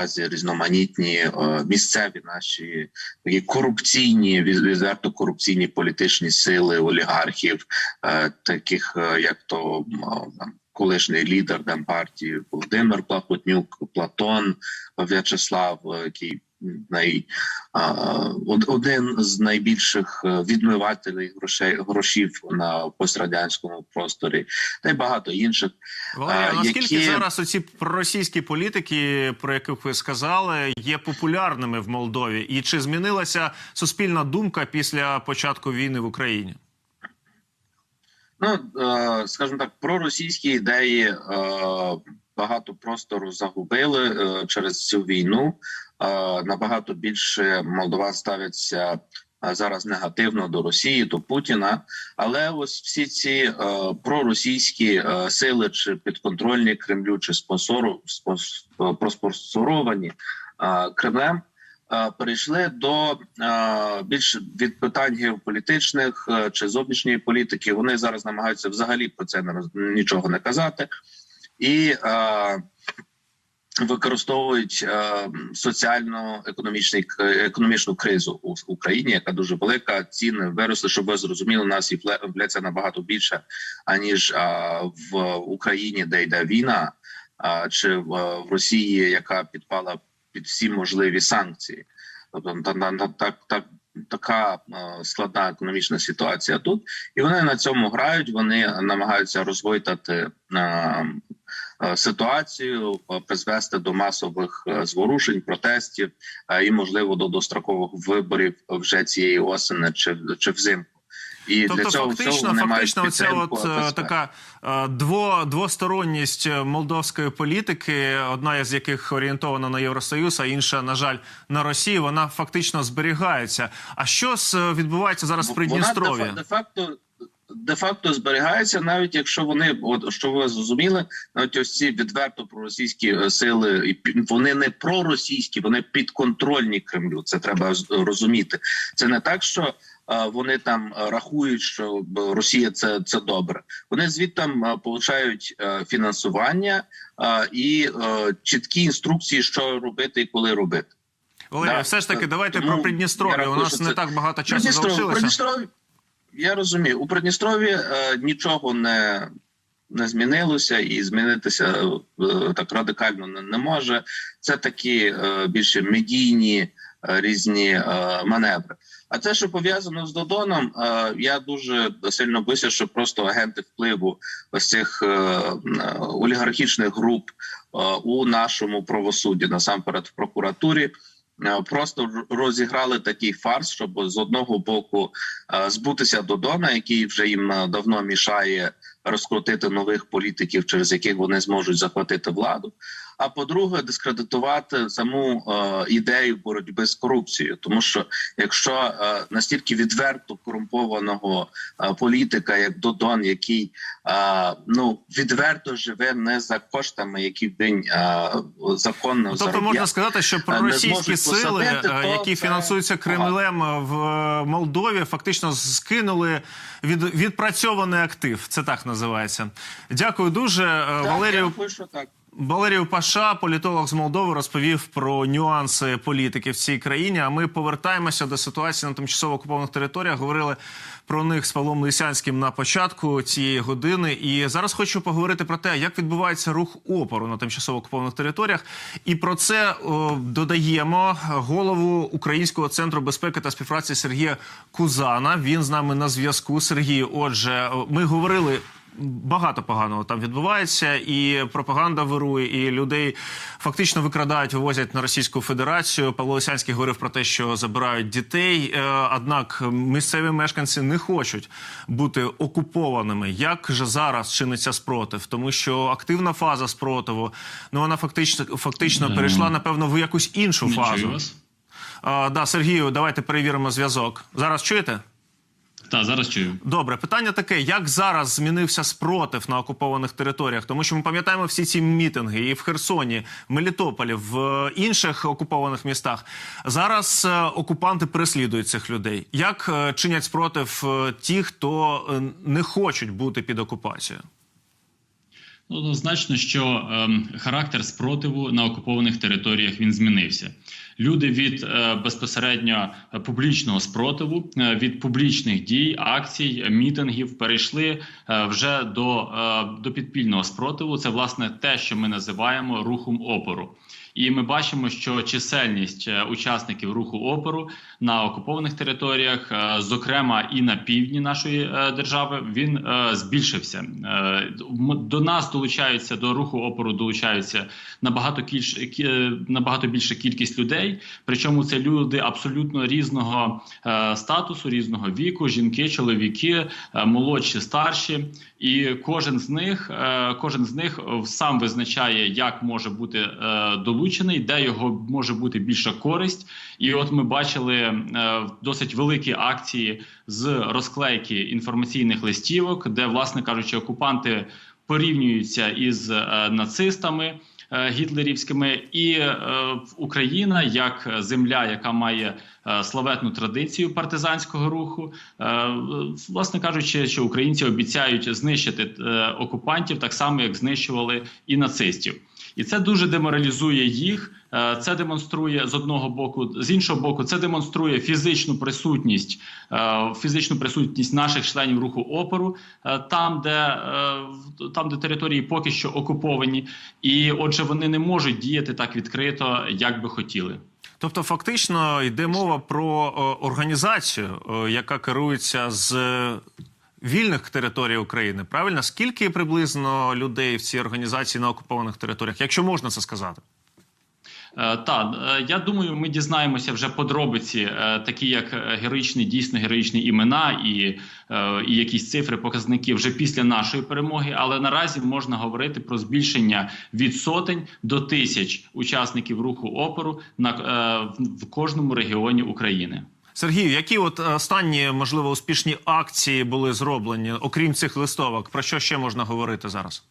різноманітні е, місцеві наші такі корупційні, від- відверто корупційні політичні сили олігархів, е, таких е, як то колишній лідер Демпартії Володимир Плахотнюк, Платон В'ячеслав, який най, а, один з найбільших е, відмивателів грошей грошів на пострадянському просторі, та й багато інших. Валерій, А, а наскільки які- зараз оці проросійські політики, про яких ви сказали, є популярними в Молдові? І чи змінилася суспільна думка після початку війни в Україні? Ну е, скажімо так, проросійські ідеї е, багато простору загубили е, через цю війну. Набагато більше молдован ставляться е, зараз негативно до Росії, до Путіна. Але ось всі ці е, проросійські е, сили, чи підконтрольні Кремлю, чи спонсору спонс- проспонсоровані е, Кремлем. Перейшли до більш від питань геополітичних е, чи зовнішньої політики. Вони зараз намагаються взагалі про це нічого не казати і використовують е, соціально-економічний к- економічну кризу у Україні, яка дуже велика. Ціни виросли, щоб ви зрозуміли, у нас інфля- інфляція набагато більша аніж е, в Україні, де йде війна, а, чи в, Росії, яка підпала під всі можливі санкції. Тобто та- та- та- так, так, така е, складна економічна ситуація тут, і вони на цьому грають. Вони намагаються розвойтати е, е, ситуацію, призвести до масових зворушень, протестів і, можливо, до дострокових виборів вже цієї осені чи, чи взимку. І Тобто, для цього фактично, вони мають фактично, оця от е, така е, дво, двосторонність молдовської політики, одна з яких орієнтована на Євросоюз, а інша, на жаль, на Росію, вона фактично зберігається. А що е, відбувається зараз в Придністров'ї? Вона де факто де-факто зберігається, навіть якщо вони, от що ви зрозуміли, навіть ось ці відверто проросійські е, сили, вони не проросійські, вони підконтрольні Кремлю. Це треба розуміти. Це не так, що. е, Вони там е, рахують, що Росія це це добре. Вони звідтам получають е, фінансування і чіткі інструкції, що робити і коли робити. Валерія, Да, все ж таки, давайте Тому про Придністров'я. У нас не це- так багато часу залишилося. Придністров'я- я розумію, у Придністров'ї е, нічого не, не змінилося, і змінитися е, так радикально не, не може. Це такі е, більше медійні е, різні е, маневри. А те, що пов'язано з Додоном, е, я дуже сильно боюся, що просто агенти впливу ось цих е, е, олігархічних груп е, у нашому правосудді, насамперед в прокуратурі. Е, Просто розіграли такий фарс, щоб з одного боку е, збутися Додона, який вже їм е, давно мішає розкрутити нових політиків, через яких вони зможуть захватити владу. А по-друге, дискредитувати саму е, ідею боротьби з корупцією, тому що якщо е, настільки відверто корумпованого е, політика, як Додон, який е, ну відверто живе не за коштами, які він е, законно Тобто заробляє. можна сказати, що проросійські зможуть сили, посадити, е, то які це фінансуються Кремлем в е, Молдові, фактично скинули від відпрацьований актив. Це так називається. Дякую дуже, Е, Так, Валерію. я рахую, так. Валерію Паша, політолог з Молдови, розповів про нюанси політики в цій країні. А ми повертаємося до ситуації на тимчасово окупованих територіях. Говорили про них з Павлом Лисянським на початку цієї години. І зараз хочу поговорити про те, як відбувається рух опору на тимчасово окупованих територіях. І про це о, додаємо голову Українського центру безпеки та співпраці Сергія Кузана. Він з нами на зв'язку. Сергій, отже, ми говорили. Багато поганого там відбувається, і пропаганда вирує, і людей фактично викрадають, вивозять на Російську Федерацію. Павло Лисянський говорив про те, що забирають дітей. Е, Однак місцеві мешканці не хочуть бути окупованими. Як же зараз чиниться спротив? Тому що активна фаза спротиву, ну вона фактично фактично перейшла напевно в якусь іншу фазу. А, да, Сергію, давайте перевіримо зв'язок. Зараз чуєте? Так, зараз чую. Добре, питання таке: як зараз змінився спротив на окупованих територіях? Тому що ми пам'ятаємо всі ці мітинги і в Херсоні, в Мелітополі, в е, інших окупованих містах. Зараз е, окупанти переслідують цих людей. Як е, чинять спротив е, ті, хто е, не хочуть бути під окупацією? Ну, Однозначно, що ем, характер спротиву на окупованих територіях він змінився. Люди від е, безпосередньо е, публічного спротиву, е, від публічних дій, акцій, мітингів перейшли вже до, до підпільного спротиву. Це власне те, що ми називаємо рухом опору. І ми бачимо, що чисельність е, учасників руху опору на окупованих територіях, е, зокрема і на півдні нашої е, держави, він збільшився. До нас долучаються до руху опору, долучаються набагато кільш кі- набагато більша кількість людей. Причому це люди абсолютно різного статусу, різного віку, жінки, чоловіки, молодші, старші. І кожен з них, кожен з них сам визначає, як може бути е, долучений, де його може бути більша користь. І от ми бачили е, досить великі акції з розклейки інформаційних листівок, де, власне кажучи, окупанти порівнюються із е, нацистами. е, Гітлерівськими і Україна як земля, яка має славетну традицію партизанського руху, власне кажучи, що українці обіцяють знищити окупантів так само, як знищували і нацистів. І це дуже деморалізує їх. Е, Це демонструє з одного боку, з іншого боку, це демонструє фізичну присутність, е, фізичну присутність наших членів руху опору е, там, де там, де території поки що окуповані, і отже, вони не можуть діяти так відкрито, як би хотіли. Тобто, фактично йде мова про організацію, яка керується з вільних територій України. Правильно? Скільки приблизно людей в цій організації на окупованих територіях, якщо можна це сказати? Е, Та е, я думаю, ми дізнаємося вже подробиці, е, такі як героїчні, дійсно героїчні імена і, і якісь цифри, показники вже після нашої перемоги. Але наразі можна говорити про збільшення від сотень до тисяч учасників руху опору на в кожному регіоні України. Сергію, які от останні можливо успішні акції були зроблені, окрім цих листовок? Про що ще можна говорити зараз?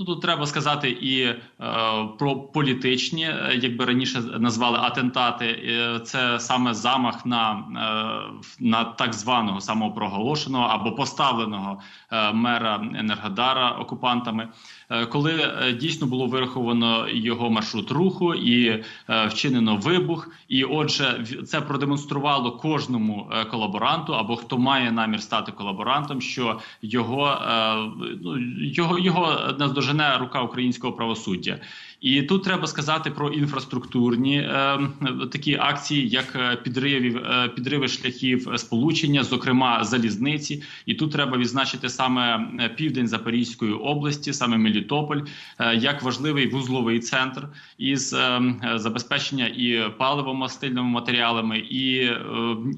Ну тут треба сказати і е, про політичні, е, як би раніше назвали атентати. Е, це саме замах на, е, на так званого самопроголошеного або поставленого е, мера Енергодара окупантами. Е, коли е, дійсно було вираховано його маршрут руху і е, вчинено вибух, і отже, це продемонструвало кожному е, колаборанту або хто має намір стати колаборантом, що його, е, ну, його, його наздожене рука українського правосуддя. І тут треба сказати про інфраструктурні е, такі акції, як е, підривів, е, підриви шляхів сполучення, зокрема залізниці. І тут треба відзначити саме е, південь Запорізької області, саме Мелітополь, е, як важливий вузловий центр із е, забезпечення і паливомастильними матеріалами, і, е,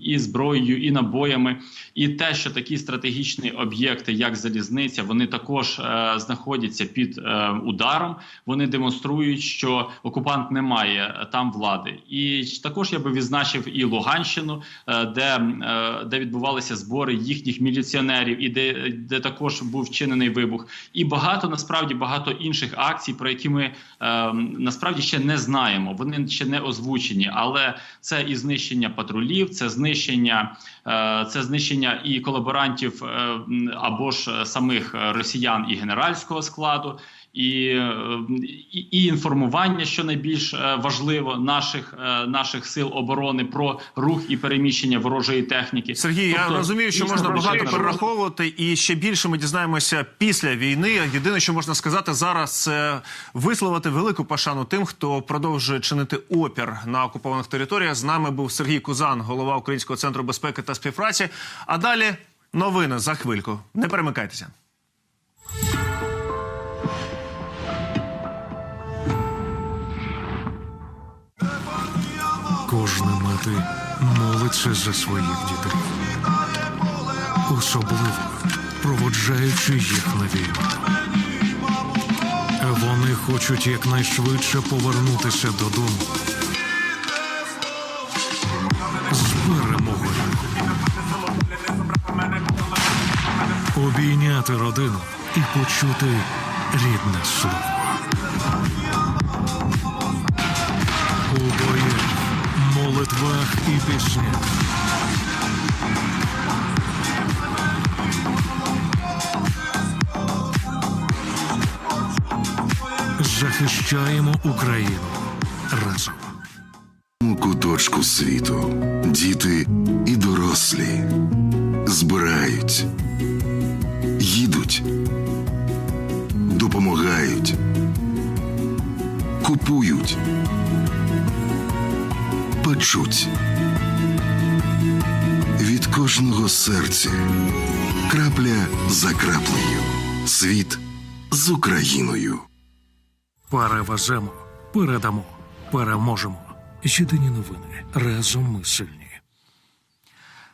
і зброєю, і набоями. І те, що такі стратегічні об'єкти, як залізниця, вони також е, знаходяться під е, ударом. Вони демонструють, що окупант не має там влади. І також я би відзначив і Луганщину, е, де, е, де відбувалися збори їхніх міліціонерів, і де, де також був вчинений вибух. І багато насправді багато інших акцій, про які ми е, насправді ще не знаємо. Вони ще не озвучені, але це і знищення патрулів, це знищення, е, це знищення і колаборантів е, або ж е, самих е, росіян і генеральського складу. І, е, і, і інформування, що найбільш е, важливо, наших е, наших сил оборони про рух і переміщення ворожої техніки. Сергій, я Тобто, розумію, що можна багато перераховувати, і ще більше ми дізнаємося після війни. Єдине, що можна сказати зараз, це висловити велику пошану тим, хто продовжує чинити опір на окупованих територіях. З нами був Сергій Кузан, голова Українського центру безпеки та співпраці. А далі новини за хвильку. Не перемикайтеся. Мати молиться за своїх дітей, особливо проводжаючи їх на війну. Вони хочуть якнайшвидше повернутися додому з перемогою. Обійняти родину і почути рідне слово. Молитвах і піснях. захищаємо Україну разом. Куточку світу діти і дорослі збирають, їдуть, допомагають, купують, печуть. Від кожного серця крапля за краплею. Світ з Україною. Перевеземо, передамо, переможемо. Єдині новини. Разом ми сильні.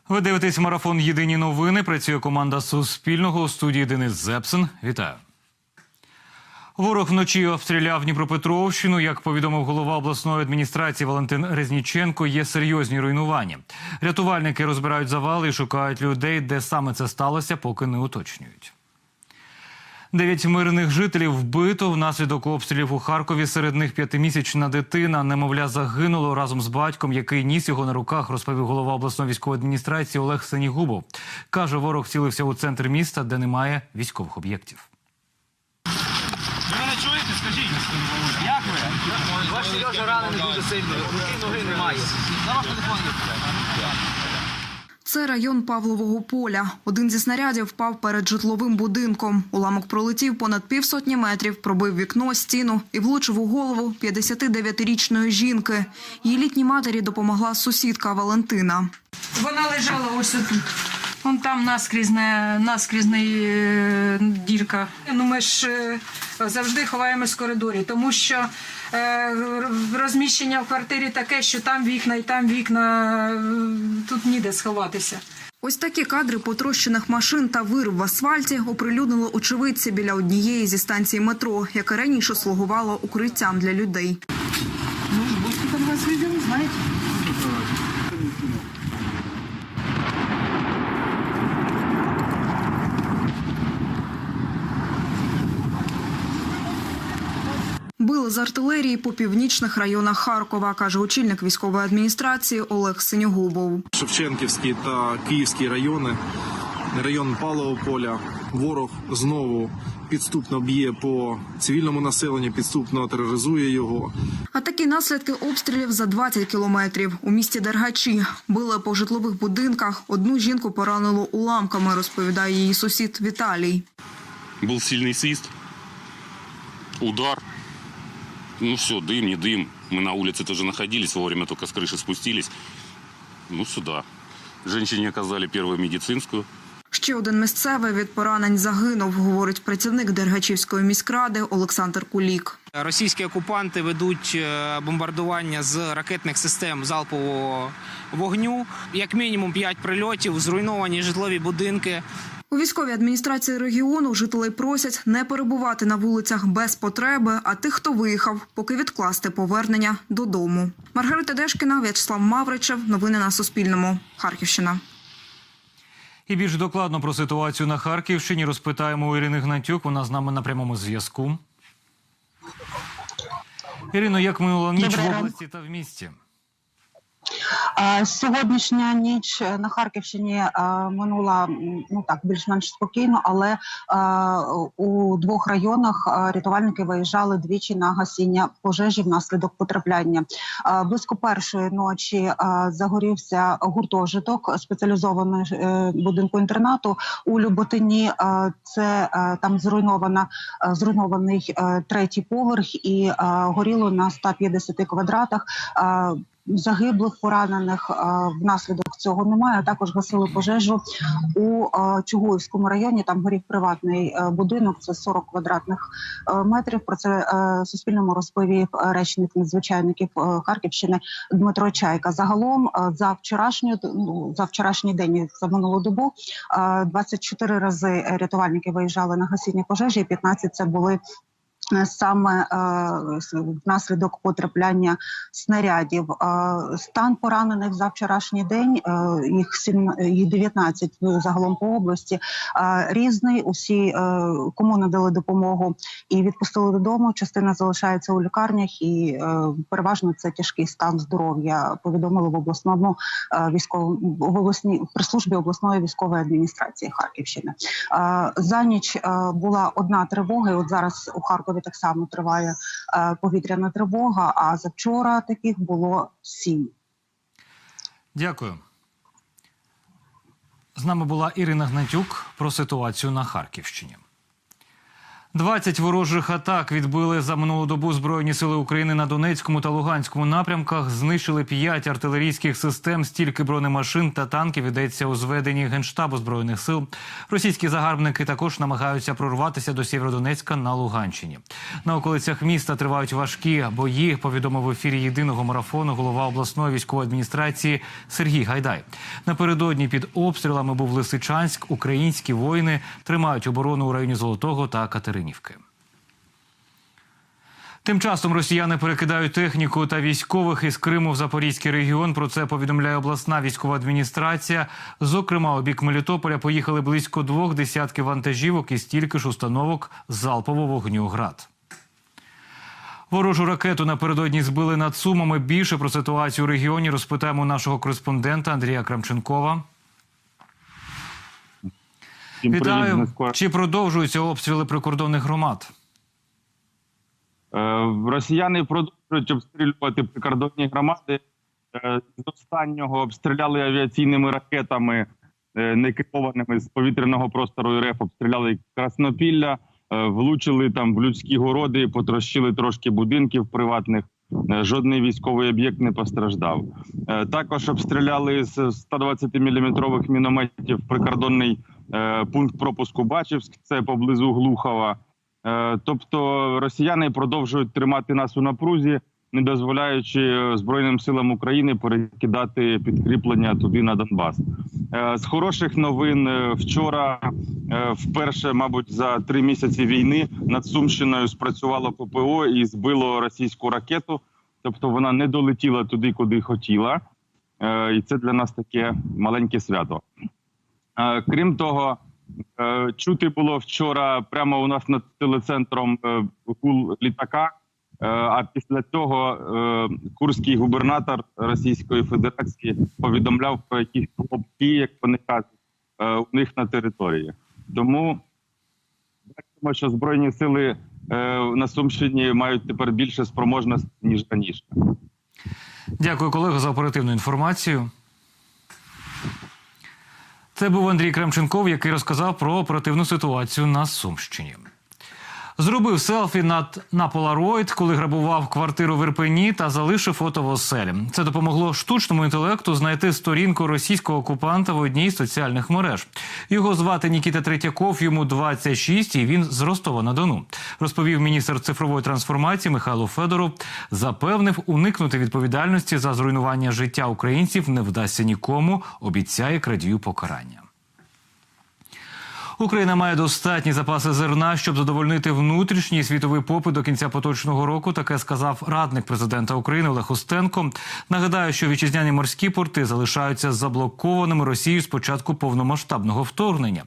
Ви дивитесь марафон Єдині новини. Працює команда Суспільного у студії Денис Зепсен. Вітаю. Ворог вночі обстріляв Дніпропетровщину. Як повідомив голова обласної адміністрації Валентин Резніченко, є серйозні руйнування. Рятувальники розбирають завали і шукають людей, де саме це сталося, поки не уточнюють. Дев'ять мирних жителів вбито внаслідок обстрілів у Харкові. Серед них п'ятимісячна дитина. Немовля загинуло разом з батьком, який ніс його на руках, розповів голова обласної військової адміністрації Олег Сенігубов. Каже, ворог цілився у центр міста, де немає військових об'єктів. Ви мене чуєте? Скажіть. Як ви? Ваш Сережа ранений дуже сильно. Руки, ноги немає. Ваш телефон є. Це район Павлового поля. Один зі снарядів впав перед житловим будинком. Уламок пролетів понад півсотні метрів, пробив вікно, стіну і влучив у голову 59-річної жінки. Її літній матері допомогла сусідка Валентина. Вона лежала ось тут. Вон там наскрізна, наскрізна е, дірка. Ну, ми ж е, завжди ховаємось в коридорі, тому що е, розміщення в квартирі таке, що там вікна і там вікна, е, тут ніде сховатися. Ось такі кадри потрощених машин та вирв в асфальті оприлюднили очевидці біля однієї зі станцій метро, яке раніше слугувало укриттям для людей. Били з артилерії по північних районах Харкова, каже очільник військової адміністрації Олег Синьогубов. Шевченківський та Київський райони, район Палового поля. Ворог знову підступно б'є по цивільному населенню, підступно тероризує його. А такі наслідки обстрілів за 20 кілометрів у місті Дергачі били по житлових будинках. Одну жінку поранило уламками, розповідає її сусід Віталій. Был сильный свист, удар. Ну все, дым, не дым. Мы на улице тоже находились, вовремя только с крыши спустились. Ну сюда. Женщине оказали первую медицинскую. Ще один місцевий від поранень загинув, говорить працівник Дергачівської міськради Олександр Кулік. Російські окупанти ведуть е, бомбардування з ракетних систем залпового вогню. Як мінімум 5 прильотів, зруйновані житлові будинки. У військовій адміністрації регіону жителей просять не перебувати на вулицях без потреби, а тих, хто виїхав, поки відкласти повернення додому. Маргарита Дешкіна, В'ячеслав Мавричев. Новини на Суспільному. Харківщина. І більш докладно про ситуацію на Харківщині розпитаємо у Ірини Гнатюк. Вона з нами на прямому зв'язку. Ірино, як минула ніч Добре. в області та в місті? Сьогоднішня ніч на Харківщині е, минула ну так більш-менш спокійно, але е, у двох районах е, рятувальники виїжджали двічі на гасіння пожежі внаслідок потрапляння. Близько першої ночі загорівся гуртожиток спеціалізованого будинку інтернату у Люботині. Це там зруйнована зруйнований третій поверх і горіло на 150 квадратах. Загиблих поранених внаслідок цього немає. Також гасили пожежу у Чугуївському районі. Там горів приватний е, будинок. Це 40 квадратних е, метрів. Про це е, Суспільному розповів речник надзвичайників Харківщини Дмитро Чайка. Загалом за вчорашню ну, за вчорашній день за минулу добу е, 24 рази рятувальники виїжджали на гасіння пожежі. і 15 це були саме е, внаслідок потрапляння снарядів. Стан поранених за вчорашній день їх їх 19 загалом по області. Різний усі е, кому надали допомогу і відпустили додому. Частина залишається у лікарнях, і е, переважно це тяжкий стан здоров'я. Повідомили в обласному е, військовому в обласній при службі обласної військової адміністрації Харківщини. За ніч була одна тривога. і От зараз у Харкові Дніпропетрові так само триває е, повітряна тривога. А за вчора таких було сім. Дякую. З нами була Ірина Гнатюк про ситуацію на Харківщині. 20 ворожих атак відбили за минулу добу Збройні сили України на Донецькому та Луганському напрямках. Знищили 5 артилерійських систем, стільки бронемашин та танків йдеться у зведенні Генштабу Збройних сил. Російські загарбники також намагаються прорватися до Сєвєродонецька на Луганщині. На околицях міста тривають важкі бої. Повідомив в ефірі єдиного марафону голова обласної військової адміністрації Сергій Гайдай. Напередодні під обстрілами був Лисичанськ. Українські воїни тримають оборону у районі Золотого та Катеринівки. Тим часом росіяни перекидають техніку та військових із Криму в Запорізький регіон. Про це повідомляє обласна військова адміністрація. Зокрема, у бік Мелітополя поїхали близько двох десятків вантажівок і стільки ж установок залпового вогню град. Ворожу ракету напередодні збили над Сумами. Більше про ситуацію у регіоні розпитаємо нашого кореспондента Андрія Крамченкова. Вітаю. Чи продовжуються обстріли прикордонних громад? Е, Росіяни продовжують обстрілювати прикордонні громади. Е, З останнього обстріляли авіаційними ракетами, е, не керованими з повітряного простору РФ, обстріляли Краснопілля, влучили там в людські городи, потрощили трошки будинків приватних. Жодний військовий об'єкт не постраждав. Також обстріляли з 120 мм мінометів прикордонний пункт пропуску Бачівськ, це поблизу Глухова. Е, Тобто росіяни продовжують тримати нас у напрузі, не дозволяючи е, Збройним силам України перекидати підкріплення туди на Донбас. Е, З хороших новин е, вчора, е, вперше, мабуть, за три місяці війни над Сумщиною спрацювало ППО і збило російську ракету. Тобто вона не долетіла туди, куди хотіла, Е, і це для нас таке маленьке свято. Е, Крім того, Е, Чути було вчора прямо у нас над телецентром е, гул літака. А після цього курський губернатор Російської Федерації повідомляв про якісь хлопки, як вони кажуть, у них на території. Тому бачимо, що збройні сили на Сумщині мають тепер більше спроможності ніж раніше. Дякую, колего, за оперативну інформацію. Це був Андрій Кремченков, який розказав про оперативну ситуацію на Сумщині. Зробив селфі над на Polaroid, коли грабував квартиру в Ірпені та залишив фото в оселі. Це допомогло штучному інтелекту знайти сторінку російського окупанта в одній з соціальних мереж. Його звати Нікіта Третьяков, йому 26, і він з Ростова на Дону. Розповів міністр цифрової трансформації Михайло Федоров. Запевнив, уникнути відповідальності за зруйнування життя українців не вдасться нікому. Обіцяє крадію покарання. Україна має достатні запаси зерна, щоб задовольнити внутрішній світовий попит до кінця поточного року. Таке сказав радник президента України Олег Устенко. Нагадаю, що вітчизняні морські порти залишаються заблокованими Росією з початку повномасштабного вторгнення.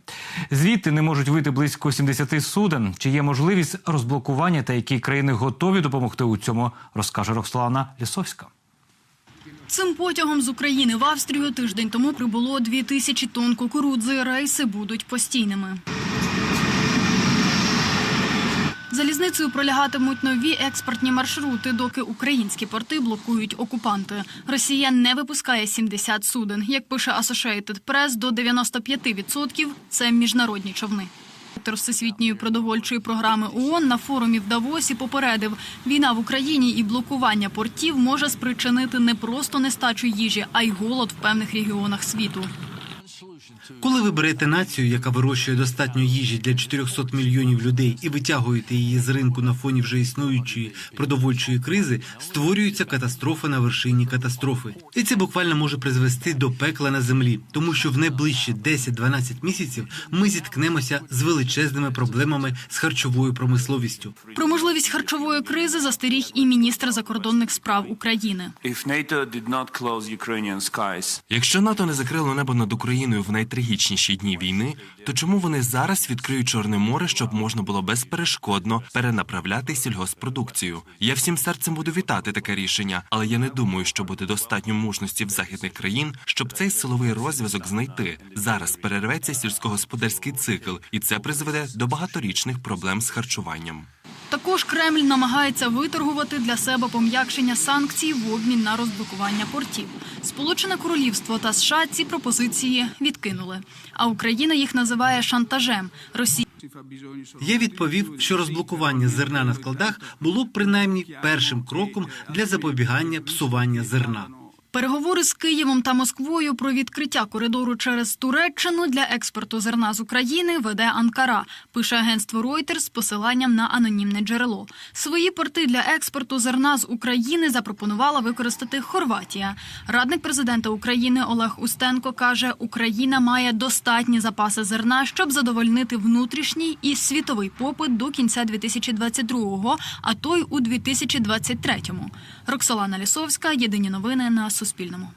Звідти не можуть вийти близько 70 суден. Чи є можливість розблокування та які країни готові допомогти у цьому, розкаже Рокслана Лісовська. Цим потягом з України в Австрію тиждень тому прибуло 2 тисячі тонн кукурудзи. Рейси будуть постійними. Залізницею пролягатимуть нові експортні маршрути, доки українські порти блокують окупанти. Росія не випускає 70 суден. Як пише Associated Press, до 95% – це міжнародні човни. Директор Всесвітньої продовольчої програми ООН на форумі в Давосі попередив, війна в Україні і блокування портів може спричинити не просто нестачу їжі, а й голод в певних регіонах світу. Коли ви берете націю, яка вирощує достатньо їжі для 400 мільйонів людей, і витягуєте її з ринку на фоні вже існуючої продовольчої кризи, створюється катастрофа на вершині катастрофи, і це буквально може призвести до пекла на землі, тому що в найближчі 10-12 місяців ми зіткнемося з величезними проблемами з харчовою промисловістю. Про можливість харчової кризи застеріг і міністр закордонних справ України. Якщо НАТО не закрило небо над Україною в найтрагічніші дні війни, то чому вони зараз відкриють Чорне море, щоб можна було безперешкодно перенаправляти сільгоспродукцію? Я всім серцем буду вітати таке рішення, але я не думаю, що буде достатньо мужності в західних країн, щоб цей силовий розв'язок знайти. Зараз перерветься сільськогосподарський цикл, і це призведе до багаторічних проблем з харчуванням. Також Кремль намагається виторгувати для себе пом'якшення санкцій в обмін на розблокування портів. Сполучене Королівство та США ці пропозиції відкинули. А Україна їх називає шантажем. Росія Я відповів, що розблокування зерна на складах було принаймні першим кроком для запобігання псування зерна. Переговори з Києвом та Москвою про відкриття коридору через Туреччину для експорту зерна з України веде Анкара, пише агентство Reuters з посиланням на анонімне джерело. Свої порти для експорту зерна з України запропонувала використати Хорватія. Радник президента України Олег Устенко каже, Україна має достатні запаси зерна, щоб задовольнити внутрішній і світовий попит до кінця 2022-го, а то й у 2023-му. Роксолана Лісовська. Єдині новини на Суспільному.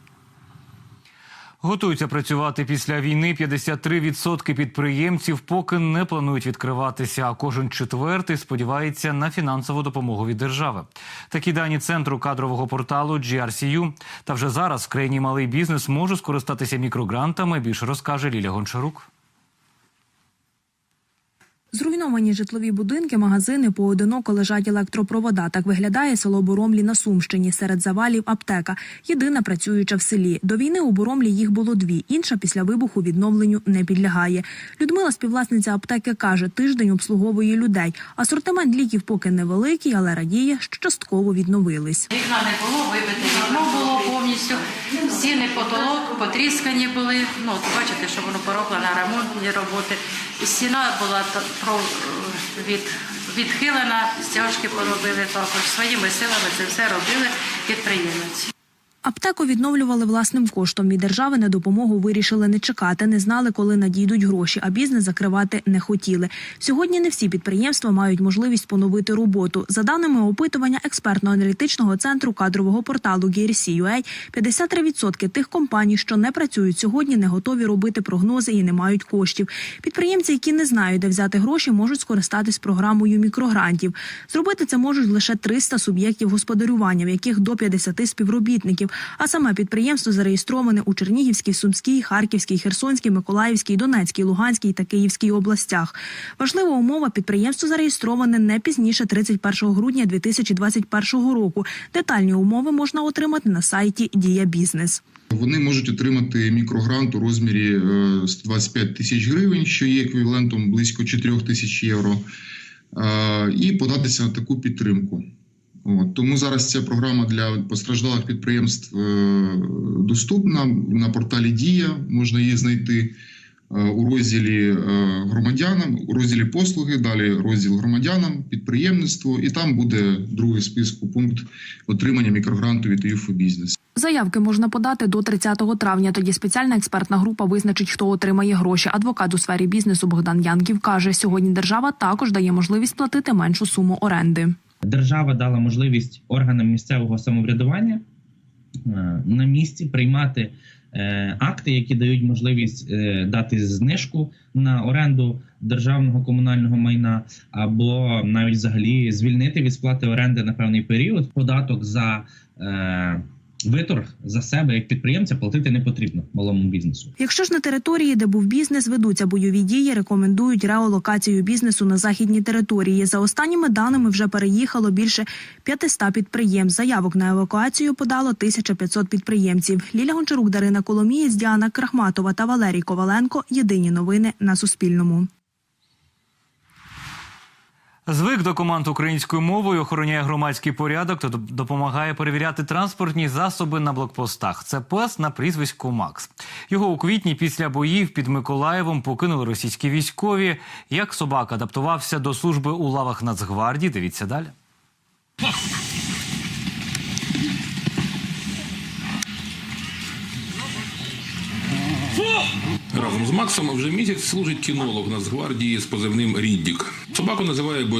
Готуються працювати після війни 53% підприємців поки не планують відкриватися. А кожен четвертий сподівається на фінансову допомогу від держави. Такі дані центру кадрового порталу GRCU. Та вже зараз в країні малий бізнес може скористатися мікрогрантами. Більше розкаже Ліля Гончарук. Зруйновані житлові будинки, магазини поодиноко лежать електропровода. Так виглядає село Боромлі на Сумщині. Серед завалів аптека. Єдина працююча в селі. До війни у Боромлі їх було дві. Інша після вибуху відновленню не підлягає. Людмила, співвласниця аптеки, каже, тиждень обслуговує людей. Асортимент ліків поки невеликий, але радіє, що частково відновились. Вікна не було, вибите вікно було повністю, стіни, потолок потріскані були. Ну, бачите, що воно пороблено, ремонтні роботи. Стіна була від, відхилена, стяжки поробили також. Своїми силами це все робили підприємці. Аптеку відновлювали власним коштом. Від держави на допомогу вирішили не чекати, не знали, коли надійдуть гроші, а бізнес закривати не хотіли. Сьогодні не всі підприємства мають можливість поновити роботу. За даними опитування експертно-аналітичного центру кадрового порталу GRC.UA, 53% тих компаній, що не працюють сьогодні, не готові робити прогнози і не мають коштів. Підприємці, які не знають, де взяти гроші, можуть скористатись програмою мікрогрантів. Зробити це можуть лише 300 суб'єктів господарювання, в яких до 50 співробітників. А саме підприємство зареєстроване у Чернігівській, Сумській, Харківській, Херсонській, Миколаївській, Донецькій, Луганській та Київській областях. Важлива умова підприємство зареєстроване не пізніше 31 грудня 2021 року. Детальні умови можна отримати на сайті Дія Бізнес. Вони можуть отримати мікрогрант у розмірі е, 125 тисяч гривень, що є еквівалентом близько 4 тисяч євро, е, і податися на таку підтримку. От, тому зараз ця програма для постраждалих підприємств е, доступна на порталі Дія. Можна її знайти е, у розділі е, громадянам, у розділі послуги, далі розділ громадянам, підприємництво, і там буде другий списку пункт отримання мікрогранту від ЮФО Бізнес. Заявки можна подати до 30 травня. Тоді спеціальна експертна група визначить, хто отримає гроші. Адвокат у сфері бізнесу Богдан Янків каже, сьогодні держава також дає можливість платити меншу суму оренди. Держава дала можливість органам місцевого самоврядування е, на місці приймати е, акти, які дають можливість е, дати знижку на оренду державного комунального майна, або навіть взагалі звільнити від сплати оренди на певний період. Податок за виторг за себе як підприємця платити не потрібно малому бізнесу. Якщо ж на території, де був бізнес, ведуться бойові дії, рекомендують реалокацію бізнесу на західні території. За останніми даними вже переїхало більше 500 підприємств. Заявок на евакуацію подало 1500 підприємців. Ліля Гончарук, Дарина Коломієць, Діана Крахматова та Валерій Коваленко. Єдині новини на Суспільному. Звик до команд українською мовою, охороняє громадський порядок та доп- допомагає перевіряти транспортні засоби на блокпостах. Це пес на прізвисько Макс. Його у квітні після боїв під Миколаєвом покинули російські військові. Як собака адаптувався до служби у лавах Нацгвардії? Дивіться далі. Разом з Максом вже місяць служить кінолог Нацгвардії з позивним Ріддік. Собаку називає бо